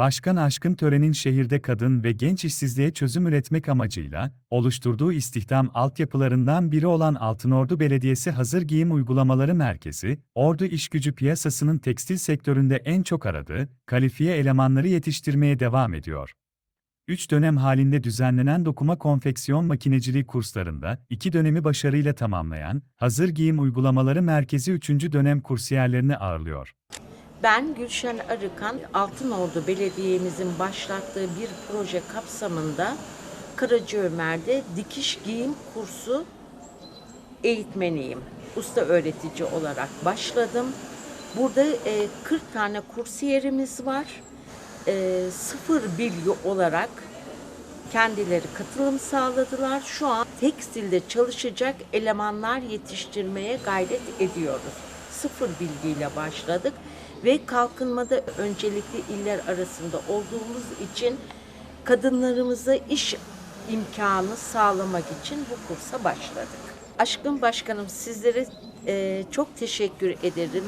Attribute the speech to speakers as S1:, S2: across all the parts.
S1: Başkan Aşkın Tören'in şehirde kadın ve genç işsizliğe çözüm üretmek amacıyla oluşturduğu istihdam altyapılarından biri olan Altınordu Belediyesi Hazır Giyim Uygulamaları Merkezi, Ordu işgücü piyasasının tekstil sektöründe en çok aradığı kalifiye elemanları yetiştirmeye devam ediyor. 3 dönem halinde düzenlenen dokuma konfeksiyon makineciliği kurslarında iki dönemi başarıyla tamamlayan Hazır Giyim Uygulamaları Merkezi 3. dönem kursiyerlerini ağırlıyor.
S2: Ben Gülşen Arıkan, Altınordu Belediye'mizin başlattığı bir proje kapsamında Karacaömer'de dikiş giyim kursu eğitmeniyim. Usta öğretici olarak başladım. Burada e, 40 tane kursiyerimiz var. E, sıfır bilgi olarak kendileri katılım sağladılar. Şu an tekstilde çalışacak elemanlar yetiştirmeye gayret ediyoruz. Sıfır bilgiyle başladık ve kalkınmada öncelikli iller arasında olduğumuz için kadınlarımıza iş imkanı sağlamak için bu kursa başladık. Aşkın Başkanım sizlere e, çok teşekkür ederim.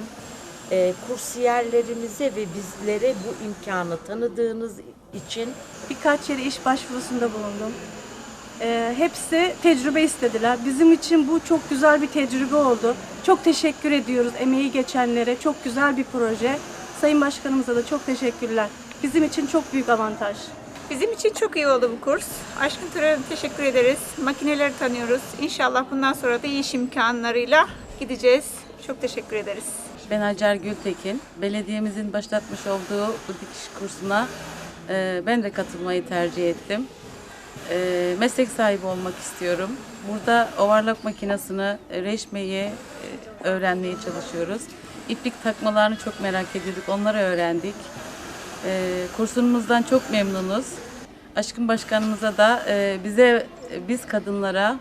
S2: E, kursiyerlerimize ve bizlere bu imkanı tanıdığınız için
S3: Birkaç yere iş başvurusunda bulundum. Ee, hepsi tecrübe istediler. Bizim için bu çok güzel bir tecrübe oldu. Çok teşekkür ediyoruz emeği geçenlere. Çok güzel bir proje. Sayın Başkanımıza da çok teşekkürler. Bizim için çok büyük avantaj.
S4: Bizim için çok iyi oldu bu kurs. Aşkın Tören'e teşekkür ederiz. Makineleri tanıyoruz. İnşallah bundan sonra da iyi iş imkanlarıyla gideceğiz. Çok teşekkür ederiz.
S5: Ben Hacer Gültekin. Belediyemizin başlatmış olduğu bu dikiş kursuna e, ben de katılmayı tercih ettim. E, meslek sahibi olmak istiyorum. Burada overlock makinesini, e, reşmeyi e, öğrenmeye çalışıyoruz. İplik takmalarını çok merak ediyorduk, onları öğrendik. E, kursumuzdan çok memnunuz. Aşkın Başkanımıza da e, bize, biz kadınlara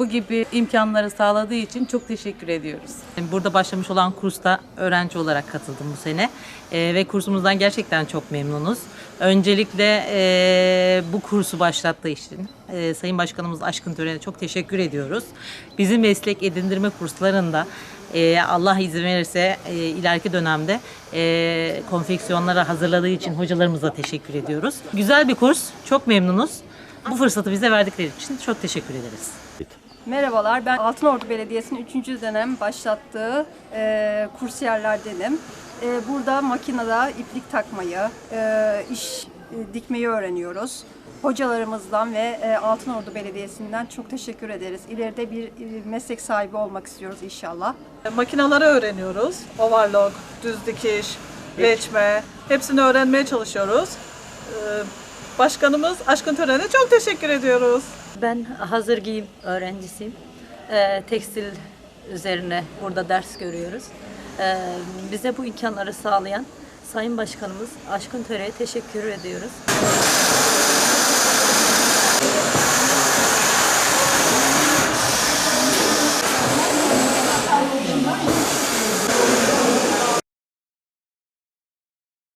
S5: bu gibi imkanları sağladığı için çok teşekkür ediyoruz.
S6: Burada başlamış olan kursta öğrenci olarak katıldım bu sene Ee, ve kursumuzdan gerçekten çok memnunuz. Öncelikle e, bu kursu başlattığı için e, Sayın Başkanımız Aşkın Tören'e çok teşekkür ediyoruz. Bizim meslek edindirme kurslarında e, Allah izin verirse e, ileriki dönemde e, konfeksiyonlara hazırladığı için hocalarımıza teşekkür ediyoruz. Güzel bir kurs, çok memnunuz. Bu fırsatı bize verdikleri için çok teşekkür ederiz.
S7: Merhabalar, ben Altınordu Belediyesi'nin 3. dönem başlattığı e, kursiyerlerdenim. E, burada makinede iplik takmayı, e, iş e, dikmeyi öğreniyoruz. Hocalarımızdan ve e, Altınordu Belediyesi'nden çok teşekkür ederiz. İleride bir e, meslek sahibi olmak istiyoruz inşallah.
S8: Makinaları öğreniyoruz. Overlock, düz dikiş, reçme hepsini öğrenmeye çalışıyoruz. Ee, Başkanımız Aşkın Tören'e çok teşekkür ediyoruz.
S9: Ben hazır giyim öğrencisiyim. Ee, tekstil üzerine burada ders görüyoruz. Ee, bize bu imkanları sağlayan Sayın Başkanımız Aşkın Töre'ye teşekkür ediyoruz.